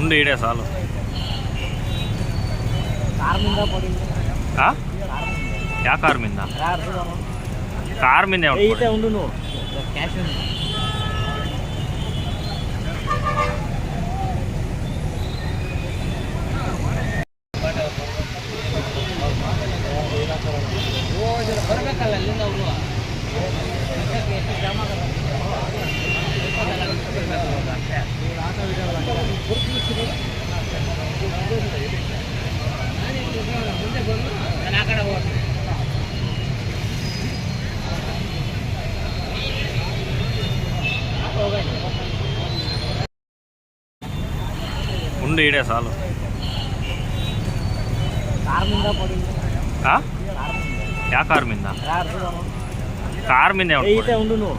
ಉಂಡು ಇಡೇ ಸಾಲು. ಕಾರ್ಮಿಂದ ಪಡಿ ಆ? ಯಾ ಕಾರ್ ಮಿಂದ ಮಿಂದ ಉಂಡು ಬರ್ಬೇಕಲ್ಲ ಅಲ್ಲಿಂದ ಅವರು ಜಮಾ ఉండు ఈడే చాలు. యా కార్ మీద? కార్ మీద ఉండు నువ్వు.